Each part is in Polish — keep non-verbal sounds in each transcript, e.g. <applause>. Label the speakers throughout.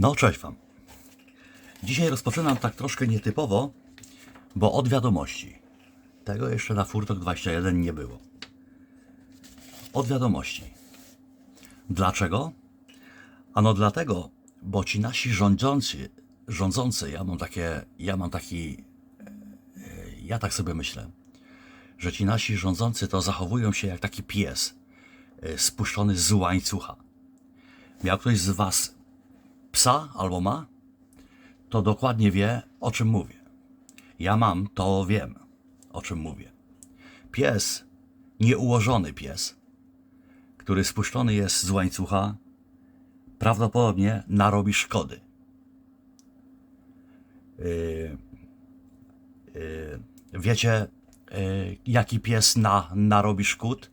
Speaker 1: No, cześć Wam. Dzisiaj rozpoczynam tak troszkę nietypowo, bo od wiadomości. Tego jeszcze na Furtok 21 nie było. Od wiadomości. Dlaczego? Ano dlatego, bo ci nasi rządzący, rządzący, ja mam takie, ja mam taki, e, ja tak sobie myślę, że ci nasi rządzący to zachowują się jak taki pies e, spuszczony z łańcucha. Miał ktoś z Was psa albo ma, to dokładnie wie, o czym mówię. Ja mam, to wiem, o czym mówię. Pies, nieułożony pies, który spuszczony jest z łańcucha, prawdopodobnie narobi szkody. Yy, yy, wiecie, yy, jaki pies na, narobi szkód?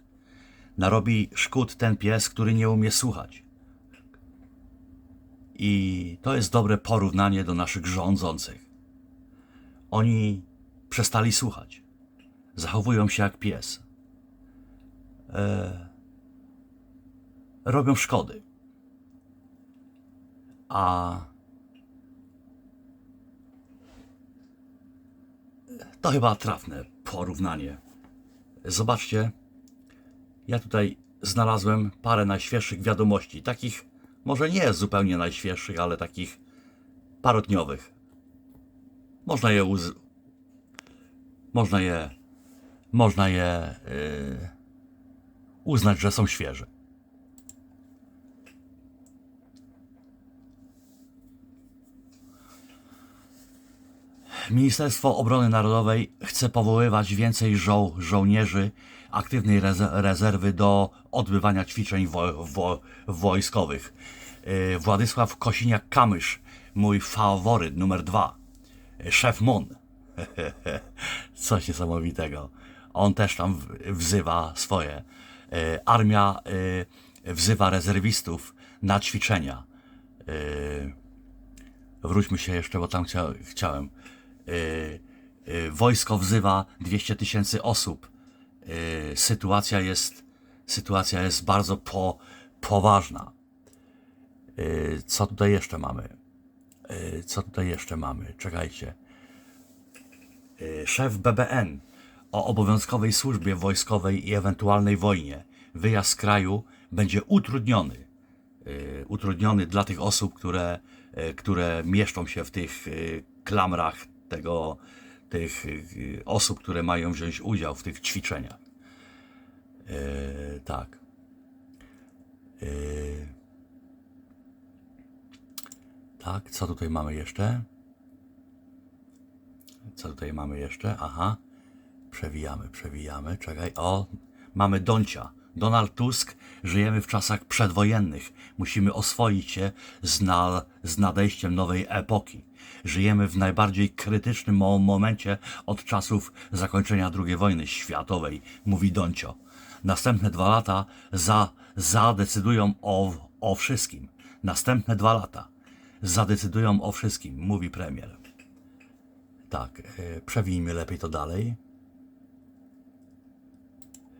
Speaker 1: Narobi szkód ten pies, który nie umie słuchać. I to jest dobre porównanie do naszych rządzących. Oni przestali słuchać. Zachowują się jak pies. E, robią szkody. A to chyba trafne porównanie. Zobaczcie, ja tutaj znalazłem parę najświeższych wiadomości, takich może nie zupełnie najświeższych, ale takich parotniowych. Można je uz... można je można je yy, uznać, że są świeże. Ministerstwo Obrony Narodowej chce powoływać więcej żo żołnierzy aktywnej reze rezerwy do odbywania ćwiczeń wo wo wojskowych. Yy, Władysław Kosiniak-Kamysz, mój faworyt numer dwa, yy, szef MON. <laughs> Coś niesamowitego. On też tam wzywa swoje. Yy, Armia wzywa rezerwistów na ćwiczenia. Wróćmy się jeszcze, bo tam chcia, chciałem. Wojsko wzywa 200 tysięcy osób. Yy, sytuacja jest, sytuacja jest bardzo po, poważna. Yy, co tutaj jeszcze mamy? Yy, co tutaj jeszcze mamy? Czekajcie. Szef BBN o obowiązkowej służbie wojskowej i ewentualnej wojnie. Wyjazd z kraju będzie utrudniony y, utrudniony dla tych osób, które, y, które mieszczą się w tych y, klamrach tego, tych y, osób, które mają wziąć udział w tych ćwiczeniach. Y, tak. Y, tak, co tutaj mamy jeszcze? Co tutaj mamy jeszcze? Aha. Przewijamy, przewijamy. Czekaj. O, mamy Doncia. Donald Tusk. Żyjemy w czasach przedwojennych. Musimy oswoić się z, na, z nadejściem nowej epoki. Żyjemy w najbardziej krytycznym mo- momencie od czasów zakończenia II wojny światowej, mówi Doncio. Następne dwa lata za, zadecydują o, o wszystkim. Następne dwa lata zadecydują o wszystkim, mówi premier. Tak, e, przewijmy lepiej to dalej.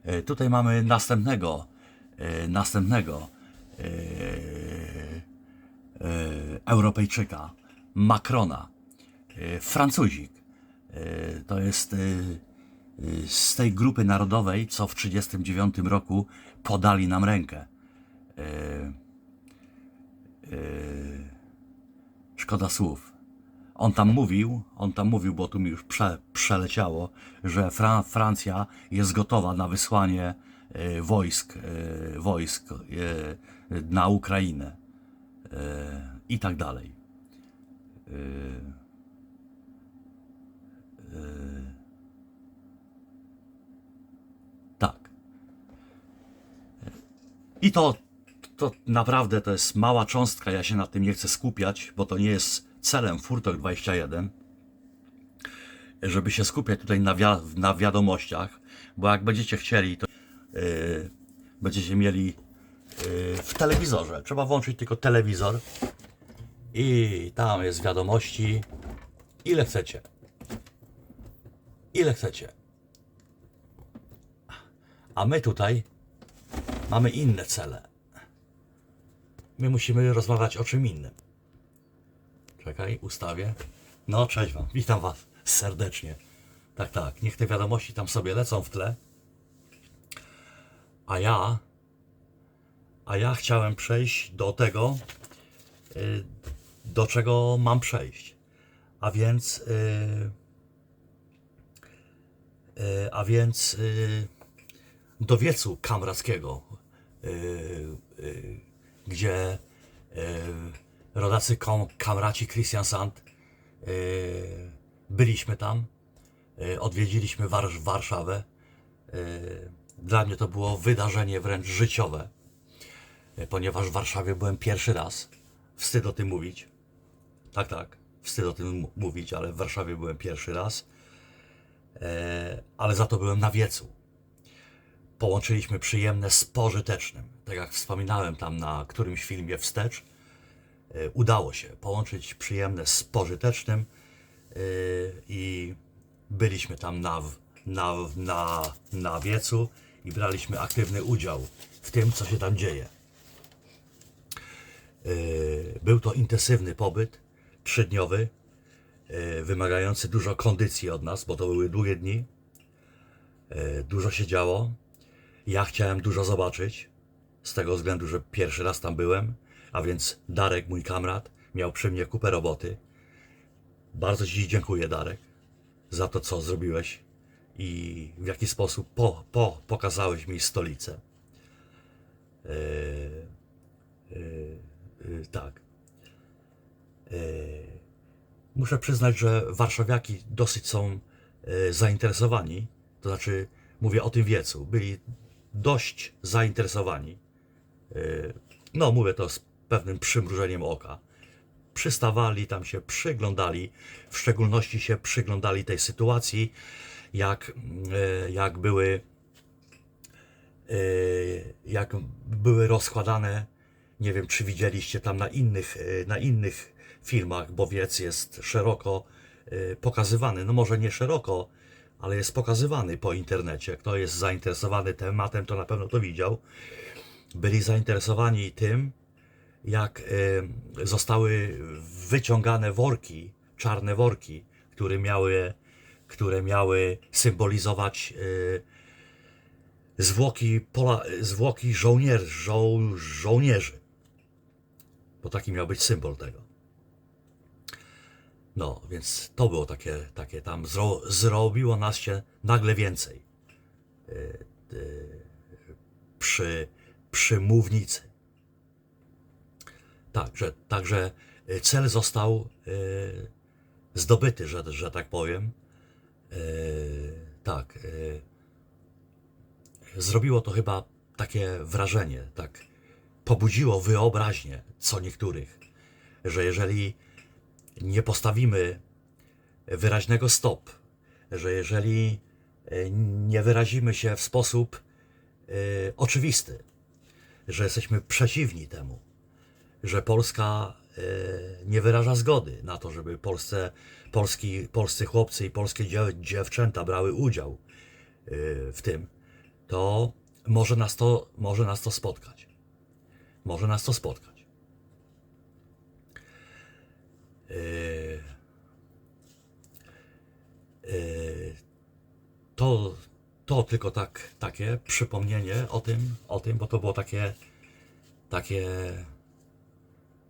Speaker 1: E, Tutaj mamy następnego, e, następnego e, Europejczyka, Macrona, Francuzik. To jest z tej grupy narodowej, co w 1939 roku podali nam rękę. Szkoda słów. On tam mówił, on tam mówił, bo tu mi już prze, przeleciało, że Fra, Francja jest gotowa na wysłanie e, wojsk, e, wojsk e, na Ukrainę e, i tak dalej. E, e, tak. I to, to naprawdę to jest mała cząstka, ja się na tym nie chcę skupiać, bo to nie jest celem Furtok 21, żeby się skupiać tutaj na, wi- na wiadomościach, bo jak będziecie chcieli, to yy, będziecie mieli yy, w telewizorze. Trzeba włączyć tylko telewizor i tam jest wiadomości, ile chcecie. Ile chcecie. A my tutaj mamy inne cele. My musimy rozmawiać o czym innym. Czekaj, ustawię. No, cześć wam, witam was serdecznie. Tak, tak, niech te wiadomości tam sobie lecą w tle. A ja, a ja chciałem przejść do tego, y, do czego mam przejść. A więc, y, y, a więc do wiecu kamrackiego, gdzie rodacy kom, kamraci Christian Sand y, byliśmy tam, y, odwiedziliśmy War, Warszawę. Y, Dla mnie to było wydarzenie wręcz życiowe, ponieważ w Warszawie byłem pierwszy raz. Wstyd o tym mówić. Tak, tak, wstyd o tym mówić, ale w Warszawie byłem pierwszy raz. E, ale za to byłem na wiecu połączyliśmy przyjemne z pożytecznym. Tak jak wspominałem tam na którymś filmie wstecz, e, udało się połączyć przyjemne z pożytecznym e, i byliśmy tam na, na, na, na wiecu i braliśmy aktywny udział w tym, co się tam dzieje. E, Był to intensywny pobyt, trzydniowy, e, wymagający dużo kondycji od nas, bo to były długie dni. E, Dużo się działo. Ja chciałem dużo zobaczyć, z tego względu, że pierwszy raz tam byłem, a więc Darek, mój kamrat, miał przy mnie kupę roboty. Bardzo Ci dziękuję, Darek, za to, co zrobiłeś i w jaki sposób po, po, pokazałeś mi stolicę. E, e, e, tak. E, muszę przyznać, że warszawiaki dosyć są e, zainteresowani, to znaczy mówię o tym wiecu, byli dość zainteresowani. E, No, mówię to z pewnym przymrużeniem oka. Przystawali tam się, przyglądali, w szczególności się przyglądali tej sytuacji, jak, e, jak były e, jak były rozkładane, nie wiem czy widzieliście tam na innych, e, na innych filmach, bo wiec jest szeroko pokazywany, no może nie szeroko, ale jest pokazywany po internecie. Kto jest zainteresowany tematem, to na pewno to widział. Byli zainteresowani tym, jak e, zostały wyciągane worki, czarne worki, które miały, które miały symbolizować e, zwłoki, pola, zwłoki żołnierzy, żo, żołnierzy. Bo taki miał być symbol tego. No, więc to było takie, takie tam, zro, zrobiło nas się nagle więcej e, przy, przy mównicy. Także, także e, cel został e, zdobyty, że, że tak powiem. E, tak. Zrobiło to chyba takie wrażenie, tak pobudziło wyobraźnię co niektórych, że jeżeli nie postawimy wyraźnego stop, że jeżeli nie wyrazimy się w sposób oczywisty, że jesteśmy przeciwni temu, że Polska e, nie wyraża zgody na to, żeby Polsce, polski, polscy chłopcy i polskie dziew, dziewczęta brały udział e, w tym, to może nas to, może nas to spotkać. Może nas to spotkać. Yy, to, to tylko tak, takie przypomnienie o tym, o tym, bo to było takie, takie,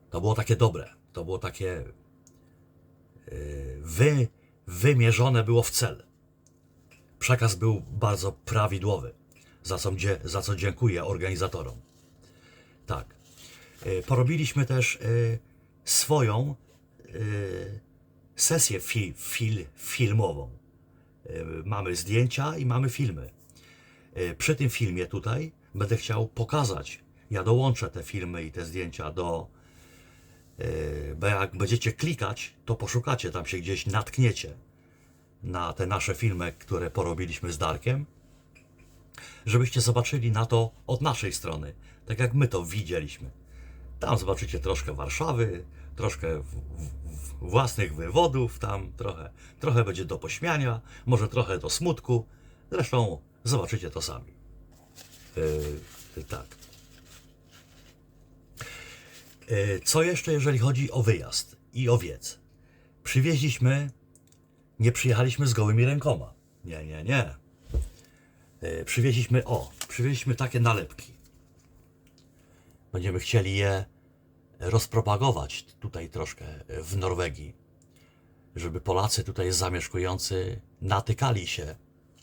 Speaker 1: to było takie dobre, to było takie yy, wy, wymierzone było w cel. Przekaz był bardzo prawidłowy, za co, za co dziękuję organizatorom. Tak. E, Porobiliśmy też e, swoją e, sesję fi, fil, filmową. E, Mamy zdjęcia i mamy filmy. E, Przy tym filmie tutaj będę chciał pokazać. Ja dołączę te filmy i te zdjęcia do. E, Bo jak będziecie klikać, to poszukacie, tam się gdzieś natkniecie na te nasze filmy, które porobiliśmy z Darkiem żebyście zobaczyli na to od naszej strony, tak jak my to widzieliśmy. Tam zobaczycie troszkę Warszawy, troszkę w, w własnych wywodów, tam trochę, trochę będzie do pośmiania, może trochę do smutku. Zresztą zobaczycie to sami. Yy, tak. Yy, co jeszcze, jeżeli chodzi o wyjazd i owiec. Przywieźliśmy, nie przyjechaliśmy z gołymi rękoma. Nie, nie, nie. E, Przywieźliśmy, o, przywieźliśmy takie nalepki. Będziemy chcieli je rozpropagować tutaj troszkę w Norwegii, żeby Polacy tutaj zamieszkujący natykali się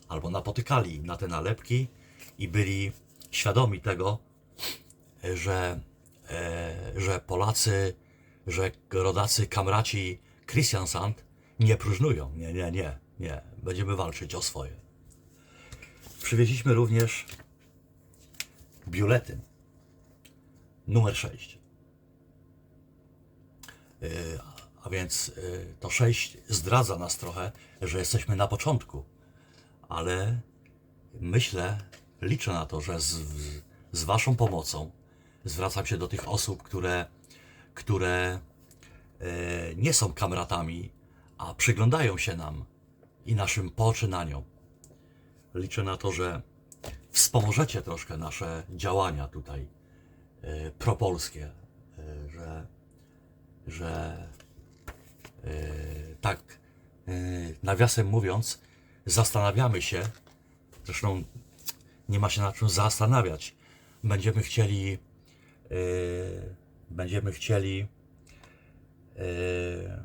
Speaker 1: albo napotykali na te nalepki i byli świadomi tego, że, że Polacy, że rodacy kamraci Christiansand nie próżnują. Nie, nie, nie, nie. Będziemy walczyć o swoje. Przywieźliśmy również biuletyn numer 6. A więc y, to 6 zdradza nas trochę, że jesteśmy na początku, ale myślę, liczę na to, że z, z Waszą pomocą zwracam się do tych osób, które, które e, nie są kamratami, a przyglądają się nam i naszym poczynaniom. Liczę na to, że wspomożecie troszkę nasze działania tutaj e, propolskie, e, że, że tak nawiasem mówiąc, zastanawiamy się, zresztą nie ma się nad czym zastanawiać. Będziemy chcieli, będziemy chcieli, e,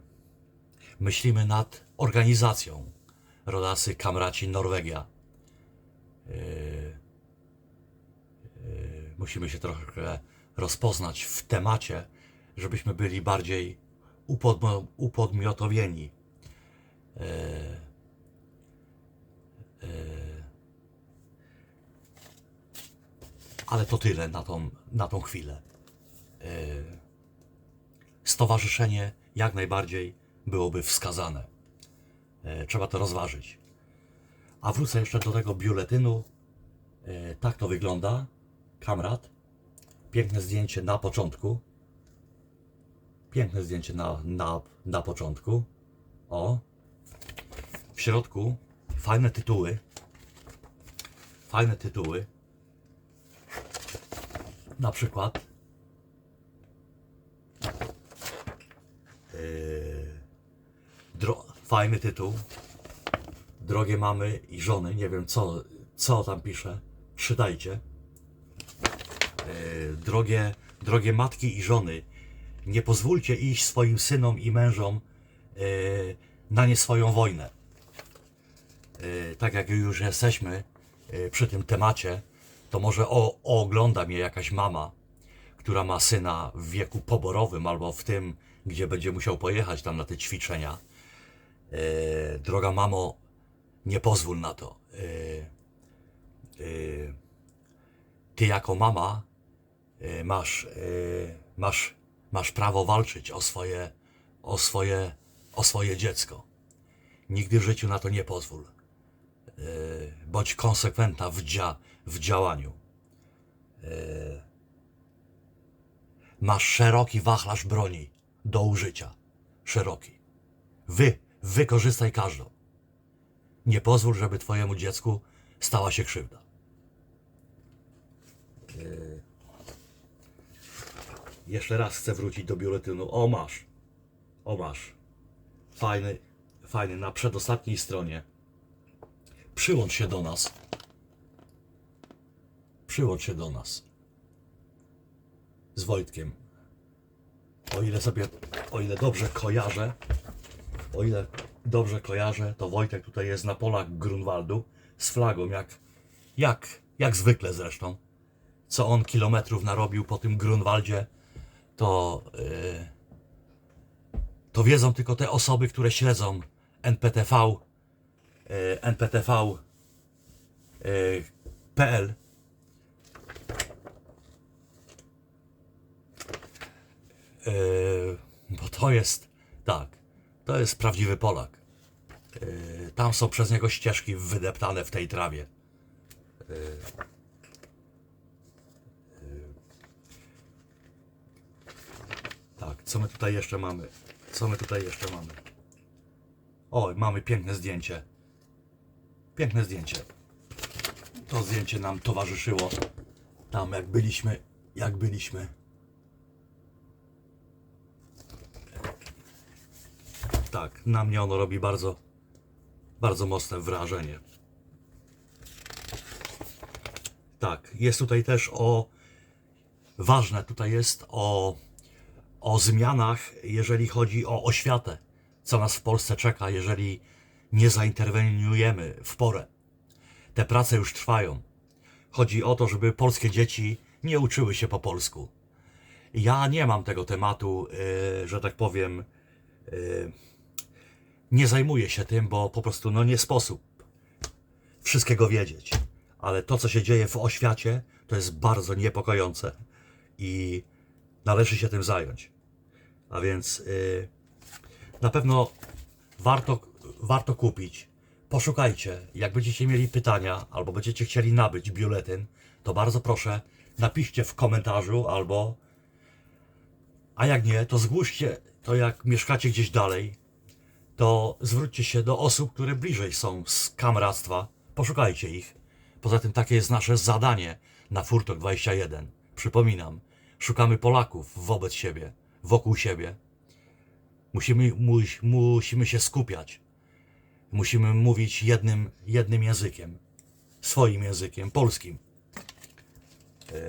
Speaker 1: myślimy nad organizacją Rodasy Kamraci Norwegia. E, musimy się trochę rozpoznać w temacie, żebyśmy byli bardziej upodmiotowieni. Ale to tyle na tą, na tą chwilę. E, Stowarzyszenie jak najbardziej byłoby wskazane. E, Trzeba to rozważyć. A wrócę jeszcze do tego biuletynu. E, Tak to wygląda. Kamrat. Piękne zdjęcie na początku. Piękne zdjęcie na, na, na początku. O. W środku fajne tytuły. Fajne tytuły. Na przykład yy, fajny tytuł. Drogie mamy i żony. Nie wiem co, co tam pisze. Czytajcie. Yy, drogie, drogie matki i żony, nie pozwólcie iść swoim synom i mężom yy, na nie swoją wojnę. Tak jak już jesteśmy przy tym temacie, to może o, ogląda mnie jakaś mama, która ma syna w wieku poborowym albo w tym, gdzie będzie musiał pojechać tam na te ćwiczenia. Yy, droga mamo, nie pozwól na to. Yy, yy, ty jako mama masz, masz, masz prawo walczyć o swoje, o swoje, o swoje dziecko. Nigdy w życiu na to nie pozwól. Yy, bądź konsekwentna w, dzia, w działaniu. Yy, masz szeroki wachlarz broni do użycia. Szeroki. Wy, wykorzystaj każdą. Nie pozwól, żeby twojemu dziecku stała się krzywda. Yy, Jeszcze raz chcę wrócić do biuletynu. O, masz. O, masz. Fajny, fajny, na przedostatniej stronie. Przyłącz się do nas. Przyłącz się do nas. Z Wojtkiem. O ile sobie, o ile dobrze kojarzę, o ile dobrze kojarzę, to Wojtek tutaj jest na polach Grunwaldu z flagą, jak, jak, jak zwykle zresztą. Co on kilometrów narobił po tym Grunwaldzie, to, yy, to wiedzą tylko te osoby, które śledzą NPTV, yy, NPTV yy, PL. Bo to jest, tak, to jest prawdziwy Polak. Yy, tam są przez niego ścieżki wydeptane w tej trawie. Yy, yy. Tak, co my tutaj jeszcze mamy? Co my tutaj jeszcze mamy? O, mamy piękne zdjęcie. Piękne zdjęcie. To zdjęcie nam towarzyszyło tam, jak byliśmy, jak byliśmy tak, na mnie ono robi bardzo, bardzo mocne wrażenie. Tak, jest tutaj też o, ważne tutaj jest o, o zmianach, jeżeli chodzi o oświatę, co nas w Polsce czeka, jeżeli nie zainterweniujemy w porę. Te prace już trwają. Chodzi o to, żeby polskie dzieci nie uczyły się po polsku. Ja nie mam tego tematu, yy, że tak powiem, yy, nie zajmuję się tym, bo po prostu no nie sposób wszystkiego wiedzieć. Ale to, co się dzieje w oświacie, to jest bardzo niepokojące i należy się tym zająć. A więc yy, na pewno warto, warto kupić. Poszukajcie. Jak będziecie mieli pytania albo będziecie chcieli nabyć biuletyn, to bardzo proszę, napiszcie w komentarzu albo. A jak nie, to zgłoście to, jak mieszkacie gdzieś dalej, to zwróćcie się do osób, które bliżej są z kamractwa. Poszukajcie ich. Poza tym takie jest nasze zadanie na Furtok 21. Przypominam, szukamy Polaków wobec siebie, wokół siebie. Musimy, muś, musimy się skupiać. Musimy mówić jednym, jednym językiem. Swoim językiem, polskim. E,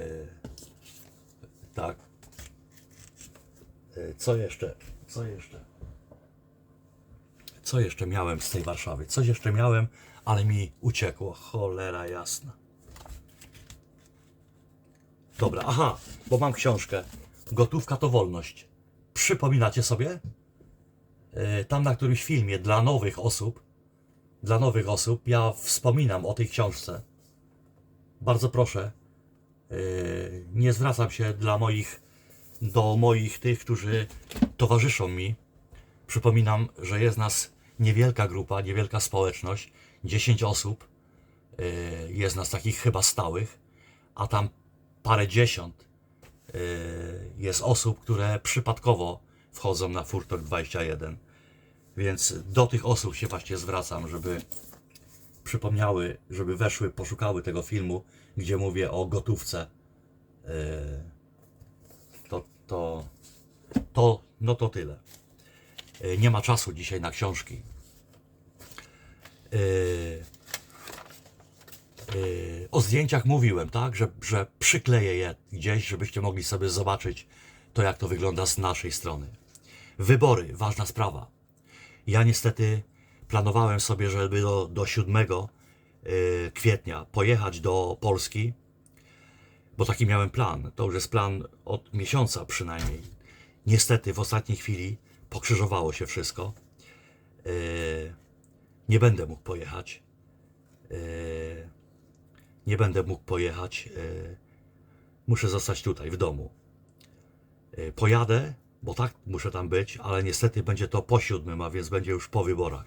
Speaker 1: tak. E, co jeszcze? Co jeszcze? Co jeszcze miałem z tej Warszawy? Coś jeszcze miałem, ale mi uciekło. Cholera jasna. Dobra, aha, bo mam książkę. Gotówka to wolność. Przypominacie sobie? E, Tam na którymś filmie dla nowych osób, dla nowych osób, ja wspominam o tej książce. Bardzo proszę, e, nie zwracam się dla moich, do moich tych, którzy towarzyszą mi. Przypominam, że jest nas niewielka grupa, niewielka społeczność, 10 osób, e, jest nas takich chyba stałych, a tam parę dziesiąt e, jest osób, które przypadkowo wchodzą na Furtok 21. Więc do tych osób się właśnie zwracam, żeby przypomniały, żeby weszły, poszukały tego filmu, gdzie mówię o gotówce. E, To, to, to, no to tyle. Nie ma czasu dzisiaj na książki. E, Yy, o zdjęciach mówiłem, tak, że, że przykleję je gdzieś, żebyście mogli sobie zobaczyć to, jak to wygląda z naszej strony. Wybory, ważna sprawa. Ja niestety planowałem sobie, żeby do, do 7 yy, kwietnia pojechać do Polski, bo taki miałem plan. To już jest plan od miesiąca przynajmniej. Niestety w ostatniej chwili pokrzyżowało się wszystko. Yy, nie będę mógł pojechać. Yy, nie będę mógł pojechać. e, Muszę zostać tutaj, w domu. E, Pojadę, bo tak muszę tam być, ale niestety będzie to po siódmym, a więc będzie już po wyborach.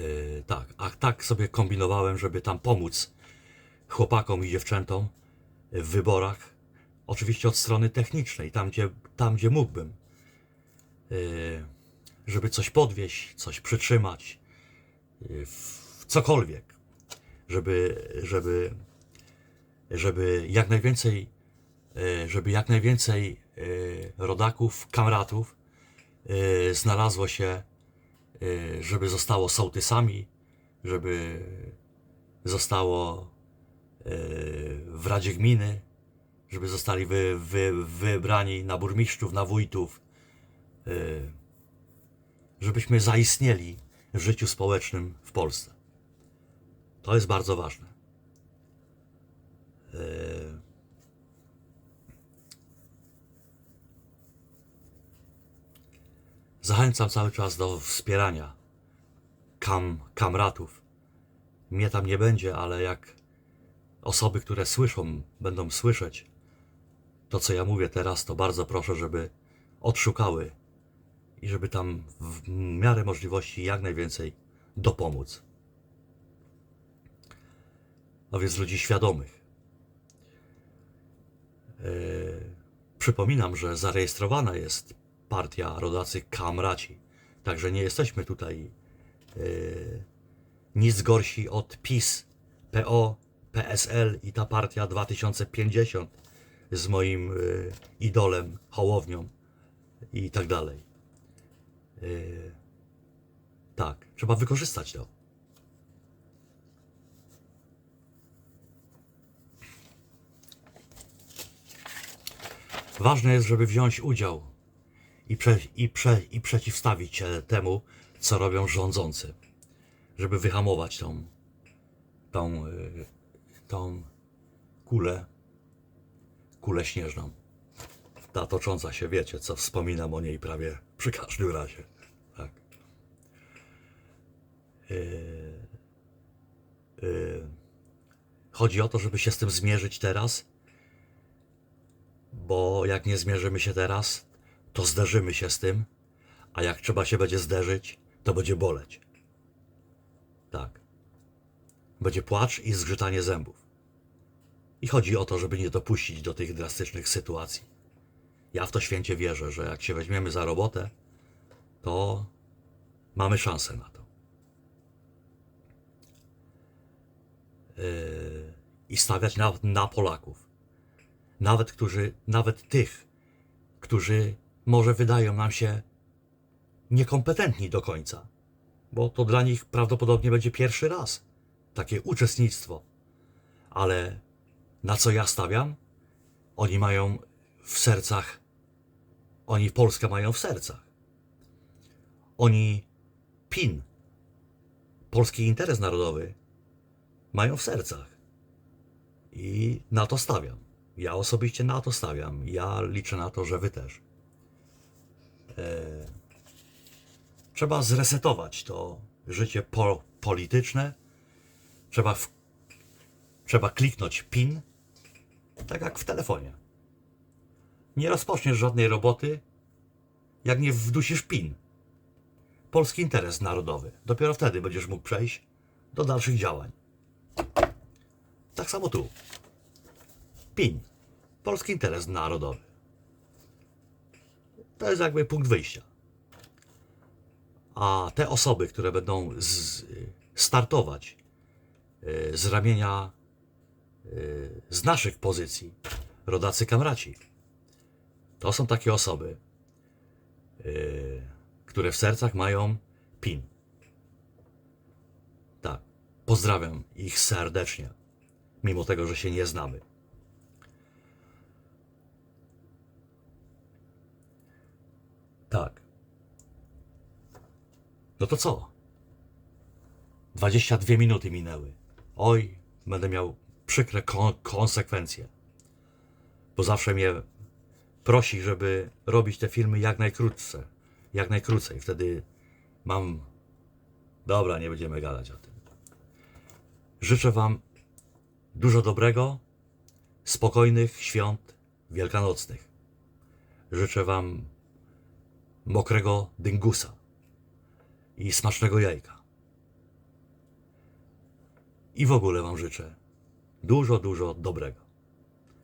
Speaker 1: E, Tak, a tak sobie kombinowałem, żeby tam pomóc chłopakom i dziewczętom w wyborach. Oczywiście od strony technicznej, tam gdzie, tam, gdzie mógłbym. E, Żeby coś podwieźć, coś przytrzymać, w cokolwiek żeby, żeby, żeby jak najwięcej, e, żeby jak najwięcej e, rodaków, kamratów znalazło się, żeby zostało sołtysami, żeby zostało w Radzie Gminy, żeby zostali wy, wy, wybrani na burmistrzów, na wójtów, żebyśmy zaistnieli w życiu społecznym w Polsce. To jest bardzo ważne. Eee, Zachęcam cały czas do wspierania kam, kamratów. Mnie tam nie będzie, ale jak osoby, które słyszą, będą słyszeć to, co ja mówię teraz, to bardzo proszę, żeby odszukały i żeby tam w miarę możliwości jak najwięcej dopomóc a więc ludzi świadomych. E, przypominam, że zarejestrowana jest partia rodacy Kamraci, także nie jesteśmy tutaj e, nic gorsi od PiS, PO, PSL i ta partia 2050 z moim e, idolem, Hołownią i tak dalej. Yy, tak, trzeba wykorzystać to. Ważne jest, żeby wziąć udział i, prze, i, prze, i przeciwstawić się temu, co robią rządzący, żeby wyhamować tą, tą, yy, tą kulę, kulę śnieżną. Ta tocząca się, wiecie, co wspominam o niej prawie przy każdym razie. Tak. Yy, yy, chodzi o to, żeby się z tym zmierzyć teraz, bo jak nie zmierzymy się teraz, to zderzymy się z tym, a jak trzeba się będzie zderzyć, to będzie boleć. Tak. Będzie płacz i zgrzytanie zębów. I chodzi o to, żeby nie dopuścić do tych drastycznych sytuacji. Ja w to święcie wierzę, że jak się weźmiemy za robotę, to mamy szansę na to. Yy, I stawiać na, na Polaków. Nawet którzy, nawet tych, którzy może wydają nam się niekompetentni do końca, bo to dla nich prawdopodobnie będzie pierwszy raz takie uczestnictwo. Ale na co ja stawiam? Oni mają w sercach, oni Polskę mają w sercach. Oni PIN, polski interes narodowy, mają w sercach. I na to stawiam. Ja osobiście na to stawiam. Ja liczę na to, że wy też. E, trzeba zresetować to życie po, polityczne. Trzeba, w, trzeba kliknąć PIN, tak jak w telefonie. Nie rozpoczniesz żadnej roboty, jak nie wdusisz PIN. Polski interes narodowy. Dopiero wtedy będziesz mógł przejść do dalszych działań. Tak samo tu. PIN. Polski interes narodowy. To jest jakby punkt wyjścia. A te osoby, które będą z, startować y, z ramienia y, z naszych pozycji, rodacy kamraci, to są takie osoby, y, które w sercach mają PIN. Tak. Pozdrawiam ich serdecznie, mimo tego, że się nie znamy. Tak. No to co? 22 minuty minęły. Oj, będę miał przykre kon- konsekwencje. Bo zawsze mnie prosi, żeby robić te filmy jak najkrótsze. Jak najkrócej. Wtedy mam. Dobra, nie będziemy gadać o tym. Życzę Wam dużo dobrego, spokojnych świąt wielkanocnych. Życzę Wam mokrego dyngusa i smacznego jajka. I w ogóle Wam życzę dużo, dużo dobrego.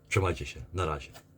Speaker 1: Trzymajcie się. Na razie.